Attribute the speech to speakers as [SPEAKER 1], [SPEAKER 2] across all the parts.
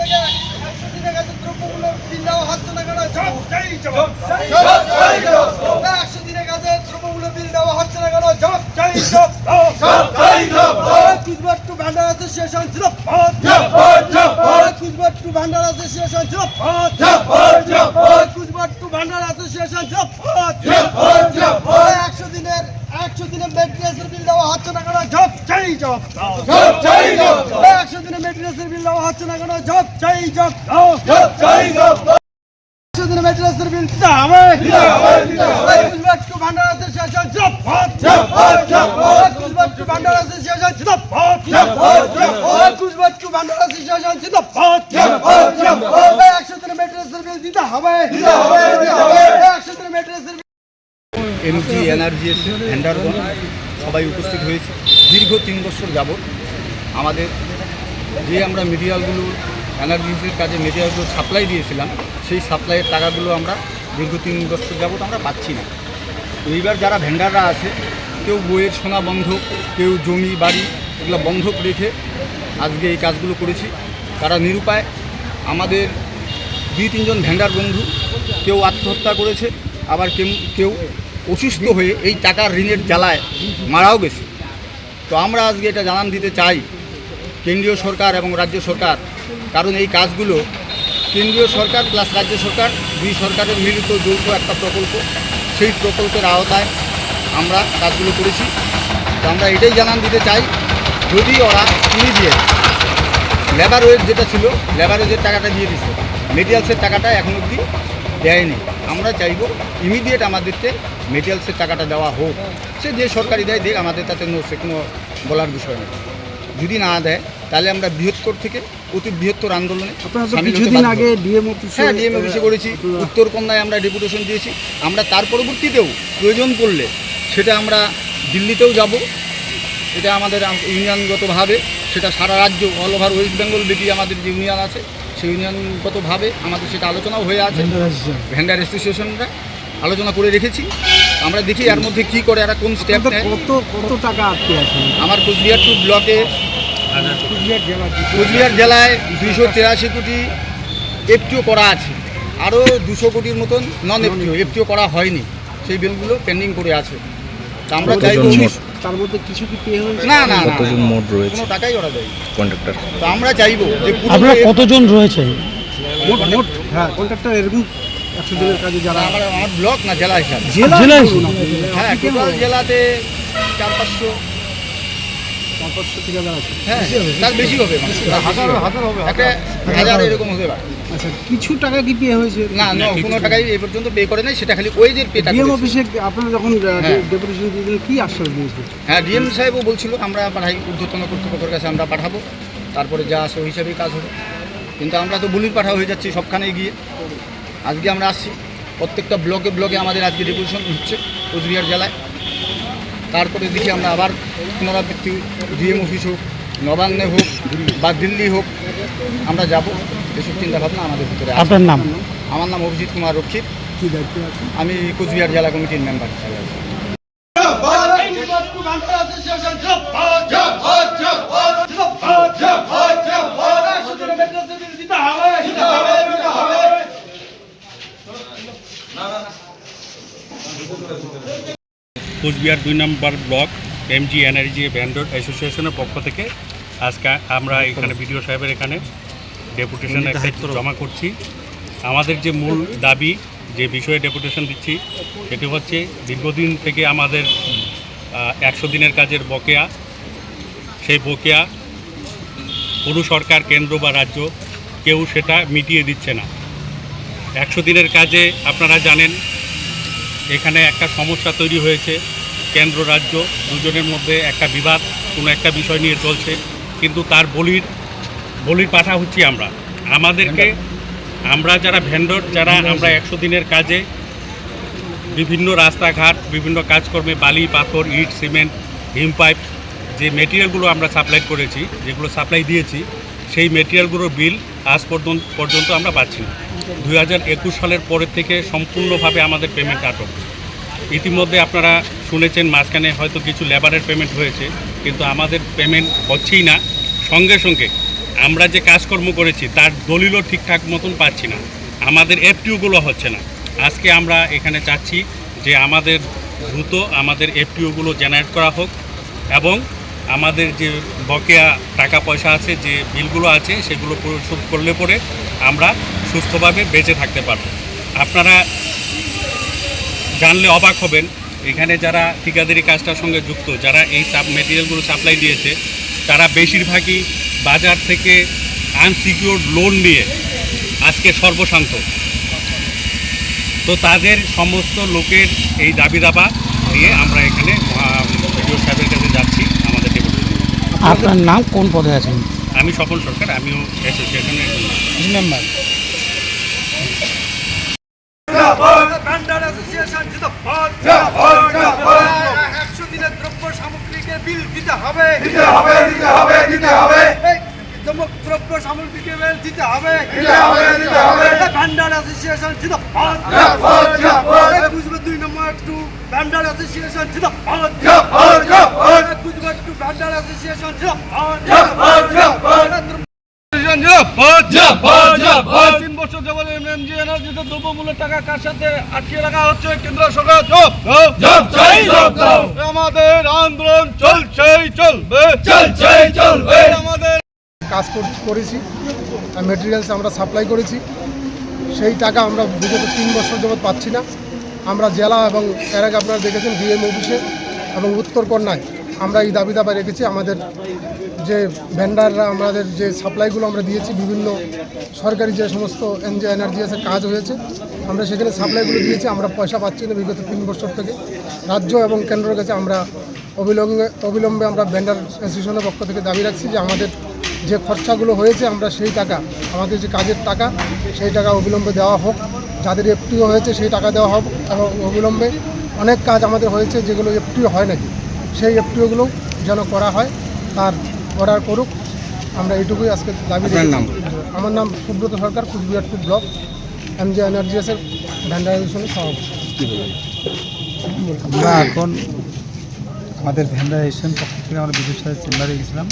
[SPEAKER 1] থেকে একশো দিনের কাছে দ্রব্যমূল্য বিল দেওয়া হচ্ছে না কেন জবাব চাই জবাব চাই একশো দিনের কাছে দ্রব্যমূল্য বিল দেওয়া হচ্ছে না কেন জবাব চাই জবাব কুচবিহার টু ভান্ডার অ্যাসোসিয়েশন জিন্দাবাদ কুচবিহার টু ভান্ডার অ্যাসোসিয়েশন জিন্দাবাদ কুচবিহার টু ভান্ডার অ্যাসোসিয়েশন জিন্দাবাদ একশো দিনের একশো দিনের মেটেরিয়ালসের বিল দেওয়া হচ্ছে না কেন জব চাই জব একশো দিনের মেটেরিয়ালসের বিল দেওয়া হচ্ছে না কেন জব চাই জব বিল দিতে হবে Bhandar association Bhandar association Bhandar association একশো বিল দিতে হবে একশো
[SPEAKER 2] এমজি এনার্জিএস ভেন্ডারগণ সবাই উপস্থিত হয়েছে দীর্ঘ তিন বছর যাবৎ আমাদের যে আমরা মেটেরিয়ালগুলো এনার্জিসের কাজে মেটেরিয়ালগুলো সাপ্লাই দিয়েছিলাম, সেই সাপ্লাইয়ের টাকাগুলো আমরা দীর্ঘ তিন বছর যাবৎ আমরা পাচ্ছি না। এইবার যারা ভেন্ডাররা আছে, কেউ বইয়ের সোনা বন্ধক কেউ জমি, বাড়ি, এগুলো বন্ধক রেখে আজকে এই কাজগুলো করেছি। তারা নিরুপায়, আমাদের দুই, তিনজন ভেন্ডার বন্ধু, কেউ আত্মহত্যা করেছে, আবার কেউ কেউ অসুস্থ হয়ে এই টাকার ঋণের জ্বালায় মারাও গেছে। তো আমরা আজকে এটা জানান দিতে চাই কেন্দ্রীয় সরকার এবং রাজ্য সরকার। কারণ এই কাজগুলো কেন্দ্রীয় সরকার প্লাস রাজ্য সরকার, দুই সরকারের মিলিত যৌথ একটা প্রকল্প। সেই প্রকল্পের আওতায় আমরা কাজগুলো করেছি। তো আমরা এটাই জানান দিতে চাই, যদি ওরা ইমিডিয়েট লেবার ওয়েজ যেটা ছিল লেবার ওয়েজের টাকাটা দিয়ে দিচ্ছে মেটেরিয়ালসের টাকাটা এখন অবধি দেয়নি। আমরা চাইব ইমিডিয়েট আমাদেরকে মেটেরিয়ালসের টাকাটা দেওয়া হোক। সে যে সরকারি দেয়, দেখ আমাদের তাতে কোনো বলার বিষয় নেই। যদি না দেয় তাহলে আমরা বৃহত্তর থেকে অতি বৃহত্তর আন্দোলনে
[SPEAKER 3] কিছুদিন আগে ডিএম অফিসে
[SPEAKER 2] হ্যাঁ ডিএম অফিসে করেছি। উত্তরকন্যায় আমরা ডেপুটেশন দিয়েছি। আমরা তার পরবর্তীতেও প্রয়োজন পড়লে সেটা আমরা দিল্লিতেও যাব। এটা আমাদের ইউনিয়নগতভাবে সেটা সারা রাজ্য অল ওভার ওয়েস্ট বেঙ্গল ব্যাপী আমাদের যে ইউনিয়ন আছে সেই ইউনিয়নগতভাবে আমাদের সেটা আলোচনাও হয়ে আছে। ভেন্ডার অ্যাসোসিয়েশনরা আলোচনা করে রেখেছি। আমরা দেখি এর মধ্যে কি করে এরা কোন স্টেপ নেয়।
[SPEAKER 3] কত কত টাকা আটকে আছে?
[SPEAKER 2] আমার কোচবিহার টু ব্লকে
[SPEAKER 3] কুচবিহার
[SPEAKER 2] জেলায় দুইশো তিরাশি কোটি এফটিও করা আছে। আরও দুশো কোটির মতন নন এফটিও এফটিও করা হয়নি। সেই বিলগুলো পেন্ডিং করে আছে। তা আমরা চাইব
[SPEAKER 3] তার মধ্যে কিছু কি পে হয়েছে?
[SPEAKER 2] না না না, না,
[SPEAKER 4] কতজন মোট রয়েছে?
[SPEAKER 2] কোনো টাকাই ওরা দেয়
[SPEAKER 4] কন্ট্রাক্টর
[SPEAKER 2] তো আমরা চাইব যে
[SPEAKER 5] আপনারা কতজন রয়েছে?
[SPEAKER 3] মোট মোট হ্যাঁ কন্ট্রাক্টর এরকম একশো দিনের কাজে যারা
[SPEAKER 2] আমার আমার ব্লক না জেলা হিসাবে।
[SPEAKER 3] জেলা।
[SPEAKER 2] হ্যাঁ টোটাল জেলাতে চার পাঁচশো।
[SPEAKER 3] চার পাঁচশো ঠিকাদার আছে।
[SPEAKER 2] হ্যাঁ তার বেশি হবে। মানে। হাজার হাজার হবে একটা হাজার এরকম হতে পারে।
[SPEAKER 3] আচ্ছা কিছু টাকা কি পে হয়েছে?
[SPEAKER 2] না না কোনো টাকাই এই পর্যন্ত পে করে নাই সেটা খালি ওয়েজের পেটা
[SPEAKER 3] ডিএম
[SPEAKER 2] করেছে।
[SPEAKER 3] অফিসে আপনারা যখন
[SPEAKER 2] হ্যাঁ।
[SPEAKER 3] ডেপুটেশন দিয়েছিলেন কি আশ্বাস দিয়েছে
[SPEAKER 2] হ্যাঁ ডিএম সাহেবও বলছিল আমরা পাঠাই ঊর্ধ্বতন কর্তৃপক্ষের কাছে আমরা পাঠাবো। তারপরে যা আসে ওই হিসাবেই কাজ হবে। কিন্তু আমরা তো বলির পাঠা হয়ে যাচ্ছি সবখানে গিয়ে। আজকে আমরা আসছি। প্রত্যেকটা ব্লকে ব্লকে আমাদের আজকে রেভলিউশন হচ্ছে কোচবিহার জেলায়। তারপরে দেখি আমরা আবার পুনরাবৃত্তি ডিএম অফিস হোক নবান্নে হোক বা দিল্লি হোক আমরা যাব। এসব চিন্তাভাবনা আমাদের ভিতরে
[SPEAKER 5] আপনার নাম?
[SPEAKER 2] আমার নাম অভিজিৎ কুমার রক্ষিত। আমি কোচবিহার জেলা কমিটির মেম্বার হিসাবে আছি
[SPEAKER 6] কোচবিহার দুই number block MG energy vendor অ্যাসোসিয়েশনের পক্ষ থেকে আজকে আমরা এখানে বিডিও সাহেবের এখানে ডেপুটেশন একটা জমা করছি। আমাদের যে মূল দাবি যে বিষয়ে ডেপুটেশন দিচ্ছি সেটি হচ্ছে দীর্ঘদিন থেকে আমাদের একশো দিনের কাজের বকেয়া। সেই বকেয়া পুরো সরকার কেন্দ্র বা রাজ্য কেউ সেটা মিটিয়ে দিচ্ছে না। একশো দিনের কাজে আপনারা জানেন এখানে একটা সমস্যা তৈরি হয়েছে। কেন্দ্র রাজ্য দুজনের মধ্যে একটা বিবাদ, কোনো একটা বিষয় নিয়ে চলছে। কিন্তু তার বলির বলির পাঠা হচ্ছি আমরা। আমাদেরকে আমরা যারা ভেন্ডর যারা আমরা একশো দিনের কাজে বিভিন্ন রাস্তাঘাট, বিভিন্ন কাজকর্মে বালি, পাথর, ইট, সিমেন্ট, হিম পাইপ যে মেটেরিয়ালগুলো আমরা সাপ্লাই করেছি, যেগুলো সাপ্লাই দিয়েছি, সেই মেটেরিয়ালগুলোর বিল আজ পর্যন্ত পর্যন্ত আমরা পাচ্ছি না। দুই হাজার একুশ সালের পরের থেকে সম্পূর্ণভাবে আমাদের পেমেন্ট আটক ইতিমধ্যে আপনারা শুনেছেন, মাঝখানে হয়তো কিছু লেবারের পেমেন্ট হয়েছে, কিন্তু আমাদের পেমেন্ট হচ্ছেই না। সঙ্গে সঙ্গে আমরা যে কাজকর্ম করেছি, তার দলিলও ঠিকঠাক মতন পাচ্ছি না। আমাদের এফটিওগুলো হচ্ছে না। আজকে আমরা এখানে চাচ্ছি যে আমাদের দ্রুত আমাদের এফটিওগুলো জেনারেট করা হোক এবং আমাদের যে বকেয়া টাকা পয়সা আছে, যে বিলগুলো আছে, সেগুলো পরিশোধ করলে পরে আমরা সুস্থভাবে বেঁচে থাকতে পারব। আপনারা জানলে অবাক হবেন। এখানে যারা ঠিকাদারি কাজটার সঙ্গে যুক্ত যারা এই সাব মেটেরিয়ালগুলো সাপ্লাই দিয়েছে তারা বেশিরভাগই বাজার থেকে আনসিকিউর্ড লোন নিয়ে আজকে সর্বশান্ত। তো তাদের সমস্ত লোকের এই দাবি দাবা নিয়ে আমরা এখানে ভিডিও সাহেবের কাছে যাচ্ছি আমাদের
[SPEAKER 3] আপনার নাম কোন পদে আছেন?
[SPEAKER 6] আমি স্বপন সরকার আমিও অ্যাসোসিয়েশনের
[SPEAKER 3] মেম্বার
[SPEAKER 1] ভ্যান্ডার অ্যাসোসিয়েশন জিন্দাবাদ একশো দিনের দ্রব্য সামগ্রীকে বিল দিতে হবে দিতে হবে দিতে হবে দিতে হবে দ্রব্য সামগ্রীকে বিল দিতে হবে। দিতে হবে দিতে হবে। ভ্যান্ডার অ্যাসোসিয়েশন জিন্দাবাদ। কুচবিহার দুই নম্বর টু ভ্যান্ডার অ্যাসোসিয়েশন জিন্দাবাদ। কুচবিহার টু ভ্যান্ডার অ্যাসোসিয়েশন জিন্দাবাদ। তিন বছর যাবত এমএনজি এনার্জিতে দ্রব্যমূল্যের টাকা কার সাথে আটকে রাখা হচ্ছে? কেন্দ্র সরকার আমাদের আন্দোলন চলছেই চলবে। চলছেই চলবে। আমাদের
[SPEAKER 4] কাজ কর- করেছি। মেটেরিয়ালস আমরা সাপ্লাই করেছি। সেই টাকা আমরা বিগত তিন বছর যাবৎ পাচ্ছি না। আমরা জেলা এবং এর আগে আপনারা দেখেছেন ডিএম অফিসে এবং উত্তরকন্যায় আমরা এই দাবি দাবা রেখেছি। আমাদের যে ভেন্ডাররা আমাদের যে সাপ্লাইগুলো আমরা দিয়েছি, বিভিন্ন সরকারি যে সমস্ত এনজি এনার্জিএসের কাজ হয়েছে, আমরা সেখানে সাপ্লাইগুলো দিয়েছি। আমরা পয়সা পাচ্ছি না বিগত তিন বছর থেকে। রাজ্য এবং কেন্দ্রের কাছে আমরা অবিলম্বে অবিলম্বে আমরা ভেন্ডার অ্যাসোসিয়েশনের পক্ষ থেকে দাবি রাখছি যে আমাদের যে খরচাগুলো হয়েছে আমরা সেই টাকা আমাদের যে কাজের টাকা সেই টাকা অবিলম্বে দেওয়া হোক। যাদের এফটিও হয়েছে সেই টাকা দেওয়া হোক এবং অবিলম্বে অনেক কাজ আমাদের হয়েছে যেগুলো এফটিও হয় নাকি। সেই এফটিওগুলো যেন করা হয় তার অর্ডার করুক। আমরা এইটুকুই আজকে দাবি রেখেছি। আমার নাম Subrata Sarkar Coochbehar two block. MG এনার্জিএসের ভ্যান্ডারাইজেশনের সভাপতি।
[SPEAKER 3] আমরা এখন আমাদের ভ্যান্ডারাইজেশন পক্ষ থেকে আমরা বিদ্যুৎ সাহেব চেম্বারে গেছিলাম।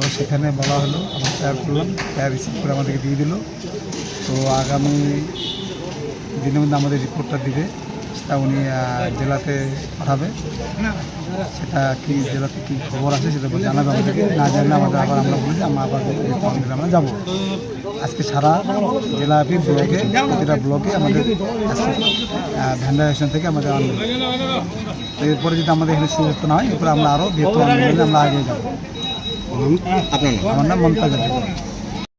[SPEAKER 3] তো সেখানে বলা হলো, আমরা প্যার করলাম প্যার রিসিভ করে আমাদেরকে দিয়ে দিল। তো আগামী দিনের মধ্যে আমাদের রিপোর্টটা দিবে, সেটা উনি জেলাতে পাঠাবে। সেটা কি, জেলাতে কি খবর আছে সেটা জানাবে আমাদেরকে। না জানলে আমাদের আবার আমরা বলি আমরা আবার আমরা যাব। আজকে সারা জেলাপি ব্লকে, প্রতিটা ব্লকে আমাদের আজকে ভ্যান্ডারেশন থেকে আমাদের তো এরপরে যদি আমাদের এখানে সুযোগ না হয়, এরপরে আমরা আরও বৃহত্তর আন্দোলনে আমরা আগে যাব।
[SPEAKER 2] আপনার নাম
[SPEAKER 3] আমার নাম মমতাজ।